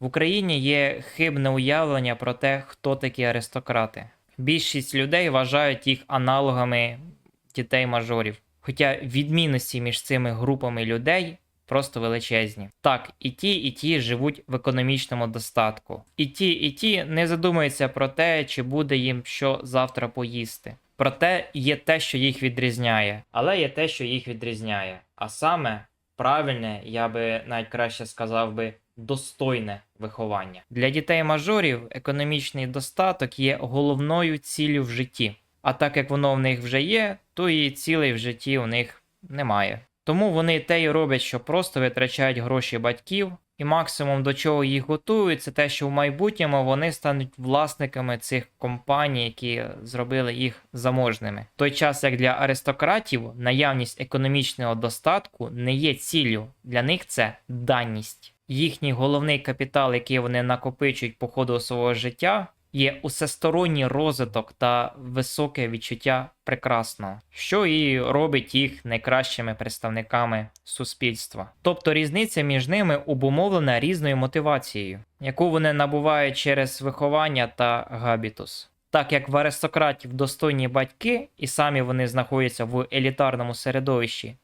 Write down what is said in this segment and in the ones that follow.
В Україні є хибне уявлення про те, хто такі аристократи. Більшість людей вважають їх аналогами дітей-мажорів. Хоча відмінності між цими групами людей просто величезні. Так, і ті, і ті живуть в економічному достатку. І ті, і ті не задумуються про те, чи буде їм що завтра поїсти. Проте є те, що їх відрізняє, але є те, що їх відрізняє. А саме правильне, я би навіть краще сказав би, достойне виховання. Для дітей-мажорів економічний достаток є головною ціллю в житті. А так як воно в них вже є, то і цілей в житті у них немає. Тому вони те й роблять, що просто витрачають гроші батьків, і максимум до чого їх готують, це те, що в майбутньому вони стануть власниками цих компаній, які зробили їх заможними. В той час як для аристократів наявність економічного достатку не є ціллю, для них це даність. Їхній головний капітал, який вони накопичують по ходу свого життя, є усесторонній розвиток та високе відчуття прекрасного, що і робить їх найкращими представниками суспільства. Тобто різниця між ними обумовлена різною мотивацією, яку вони набувають через виховання та габітус. Так як в аристократів достойні батьки, і самі вони знаходяться в елітарному середовищі,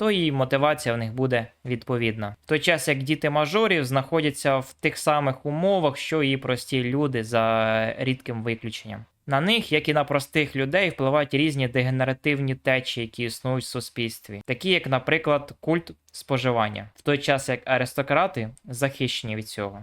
то і мотивація в них буде відповідна. В той час як діти мажорів знаходяться в тих самих умовах, що і прості люди за рідким виключенням. На них, як і на простих людей, впливають різні дегенеративні течії, які існують в суспільстві, такі як, наприклад, культ споживання, в той час як аристократи захищені від цього.